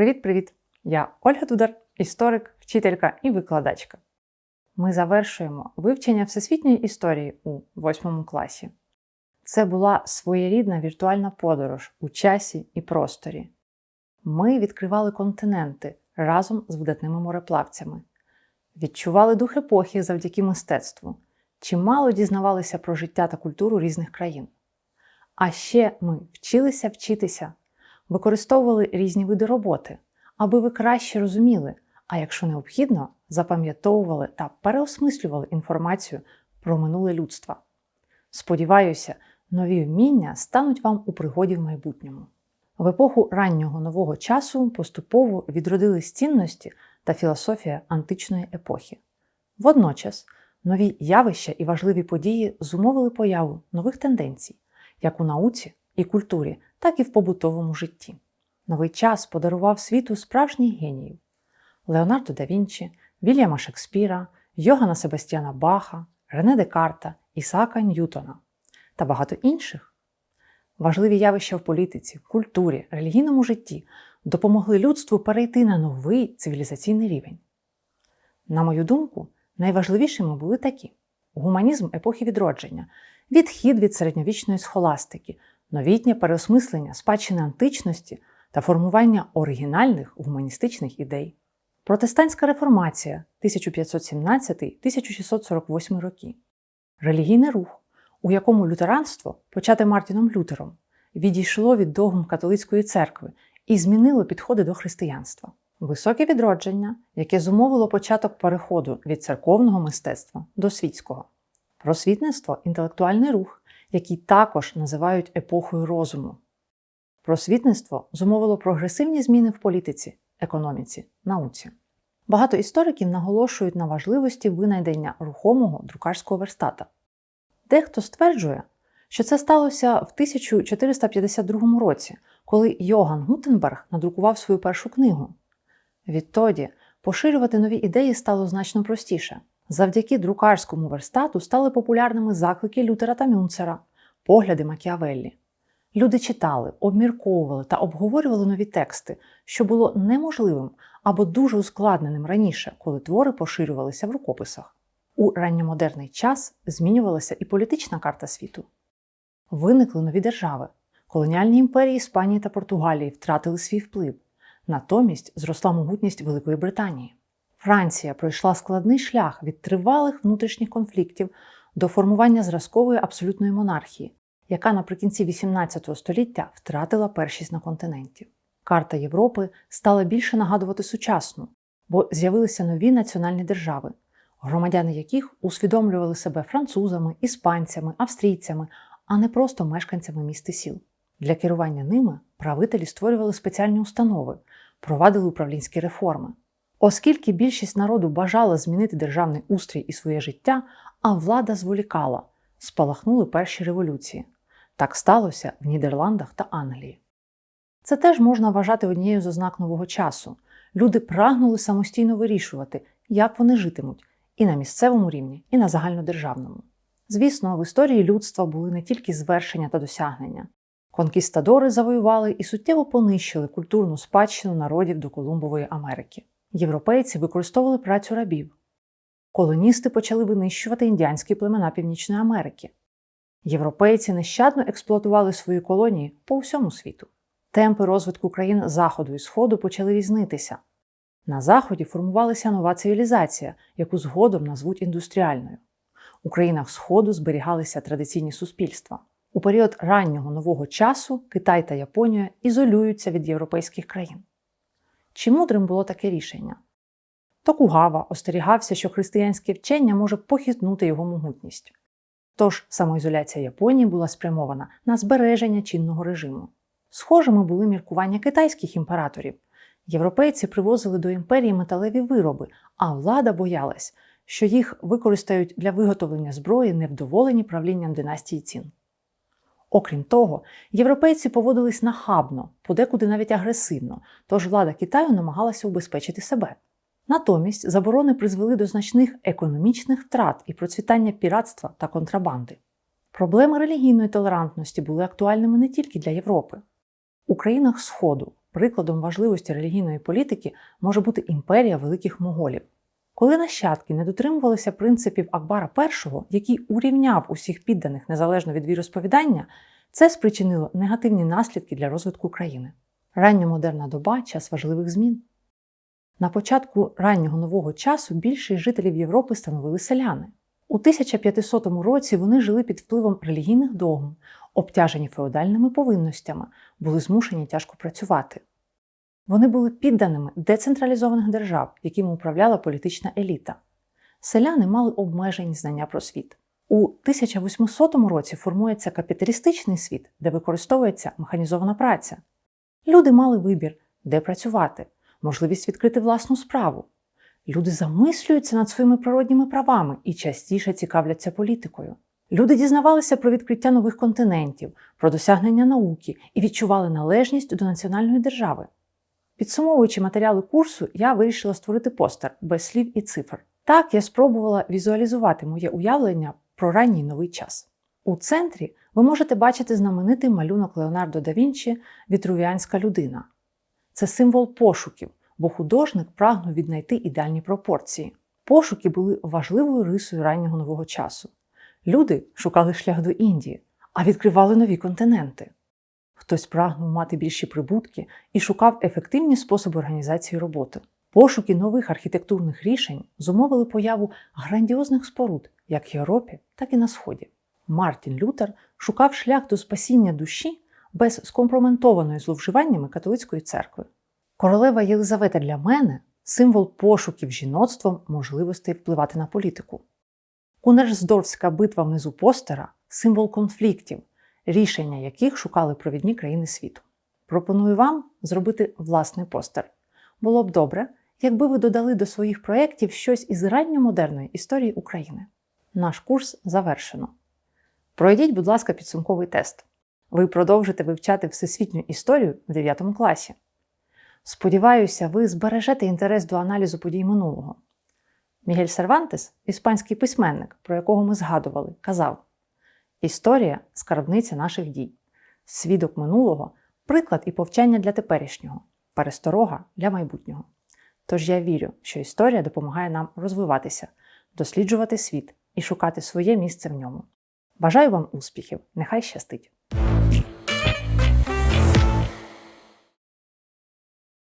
Привіт-привіт! Я Ольга Дудар, історик, вчителька і викладачка. Ми завершуємо вивчення всесвітньої історії у восьмому класі. Це була своєрідна віртуальна подорож у часі і просторі. Ми відкривали континенти разом з видатними мореплавцями, відчували дух епохи завдяки мистецтву, чимало дізнавалися про життя та культуру різних країн. А ще ми вчилися вчитися, використовували різні види роботи, аби ви краще розуміли, а якщо необхідно, запам'ятовували та переосмислювали інформацію про минуле людство. Сподіваюся, нові вміння стануть вам у пригоді в майбутньому. В епоху раннього нового часу поступово відродились цінності та філософія античної епохи. Водночас нові явища і важливі події зумовили появу нових тенденцій, як у науці і культурі, так і в побутовому житті. Новий час подарував світу справжніх геніїв Леонардо да Вінчі, Вільяма Шекспіра, Йогана Себастьяна Баха, Рене Декарта, Ісаака Ньютона та багато інших. Важливі явища в політиці, культурі, релігійному житті допомогли людству перейти на новий цивілізаційний рівень. На мою думку, найважливішими були такі: гуманізм епохи відродження, відхід від середньовічної схоластики, новітнє переосмислення спадщини античності та формування оригінальних гуманістичних ідей. Протестантська реформація 1517-1648 роки, релігійний рух, у якому лютеранство, почате Мартіном Лютером, відійшло від догм католицької церкви і змінило підходи до християнства, високе відродження, яке зумовило початок переходу від церковного мистецтва до світського, просвітництво інтелектуальний рух, який також називають епохою розуму. Просвітництво зумовило прогресивні зміни в політиці, економіці, науці. Багато істориків наголошують на важливості винайдення рухомого друкарського верстата. Дехто стверджує, що це сталося в 1452 році, коли Йоган Гутенберг надрукував свою першу книгу. Відтоді поширювати нові ідеї стало значно простіше. Завдяки друкарському верстату стали популярними заклики Лютера та Мюнцера, погляди Макіавеллі. Люди читали, обмірковували та обговорювали нові тексти, що було неможливим або дуже ускладненим раніше, коли твори поширювалися в рукописах. У ранньомодерний час змінювалася і політична карта світу. Виникли нові держави. Колоніальні імперії Іспанії та Португалії втратили свій вплив. Натомість зросла могутність Великої Британії. Франція пройшла складний шлях від тривалих внутрішніх конфліктів до формування зразкової абсолютної монархії, яка наприкінці XVIII століття втратила першість на континенті. Карта Європи стала більше нагадувати сучасну, бо з'явилися нові національні держави, громадяни яких усвідомлювали себе французами, іспанцями, австрійцями, а не просто мешканцями міст і сіл. Для керування ними правителі створювали спеціальні установи, провадили управлінські реформи. Оскільки більшість народу бажала змінити державний устрій і своє життя, а влада зволікала, спалахнули перші революції. Так сталося в Нідерландах та Англії. Це теж можна вважати однією з ознак нового часу. Люди прагнули самостійно вирішувати, як вони житимуть і на місцевому рівні, і на загальнодержавному. Звісно, в історії людства були не тільки звершення та досягнення. Конкістадори завоювали і суттєво понищили культурну спадщину народів до Колумбової Америки. Європейці використовували працю рабів. Колоністи почали винищувати індіанські племена Північної Америки. Європейці нещадно експлуатували свої колонії по всьому світу. Темпи розвитку країн Заходу і Сходу почали різнитися. На Заході формувалася нова цивілізація, яку згодом назвуть індустріальною. У країнах Сходу зберігалися традиційні суспільства. У період раннього нового часу Китай та Японія ізолюються від європейських країн. Чи мудрим було таке рішення? Токугава остерігався, що християнське вчення може похитнути його могутність. Тож самоізоляція Японії була спрямована на збереження чинного режиму. Схожими були міркування китайських імператорів. Європейці привозили до імперії металеві вироби, а влада боялась, що їх використають для виготовлення зброї невдоволені правлінням династії цін. Окрім того, європейці поводились нахабно, подекуди навіть агресивно, тож влада Китаю намагалася убезпечити себе. Натомість заборони призвели до значних економічних втрат і процвітання піратства та контрабанди. Проблеми релігійної толерантності були актуальними не тільки для Європи. У країнах Сходу прикладом важливості релігійної політики може бути імперія великих моголів. Коли нащадки не дотримувалися принципів Акбара І, який урівняв усіх підданих незалежно від віросповідання, це спричинило негативні наслідки для розвитку країни. Рання модерна доба час важливих змін. На початку раннього нового часу більшість жителів Європи становили селяни. У 1500 році вони жили під впливом релігійних догм, обтяжені феодальними повинностями, були змушені тяжко працювати. Вони були підданими децентралізованих держав, якими управляла політична еліта. Селяни мали обмежені знання про світ. У 1800 році формується капіталістичний світ, де використовується механізована праця. Люди мали вибір, де працювати, можливість відкрити власну справу. Люди замислюються над своїми природніми правами і частіше цікавляться політикою. Люди дізнавалися про відкриття нових континентів, про досягнення науки і відчували належність до національної держави. Підсумовуючи матеріали курсу, я вирішила створити постер без слів і цифр. Так я спробувала візуалізувати моє уявлення про ранній новий час. У центрі ви можете бачити знаменитий малюнок Леонардо да Вінчі Вітрувіанська людина. Це символ пошуків, бо художник прагнув віднайти ідеальні пропорції. Пошуки були важливою рисою раннього нового часу. Люди шукали шлях до Індії, а відкривали нові континенти. Хтось прагнув мати більші прибутки і шукав ефективні способи організації роботи. Пошуки нових архітектурних рішень зумовили появу грандіозних споруд як в Європі, так і на Сході. Мартін Лютер шукав шлях до спасіння душі без скомпроментованої зловживаннями католицької церкви. Королева Єлизавета для мене символ пошуків жіноцтвом можливостей впливати на політику. Кунерсдорфська битва внизу постера символ конфліктів, рішення яких шукали провідні країни світу. Пропоную вам зробити власний постер. Було б добре, якби ви додали до своїх проєктів щось із ранньомодерної історії України. Наш курс завершено. Пройдіть, будь ласка, підсумковий тест. Ви продовжите вивчати всесвітню історію в 9 класі. Сподіваюся, ви збережете інтерес до аналізу подій минулого. Мігель Сервантес, іспанський письменник, про якого ми згадували, казав: Історія скарбниця наших дій, свідок минулого, приклад і повчання для теперішнього, пересторога для майбутнього. Тож я вірю, що історія допомагає нам розвиватися, досліджувати світ і шукати своє місце в ньому. Бажаю вам успіхів! Нехай щастить!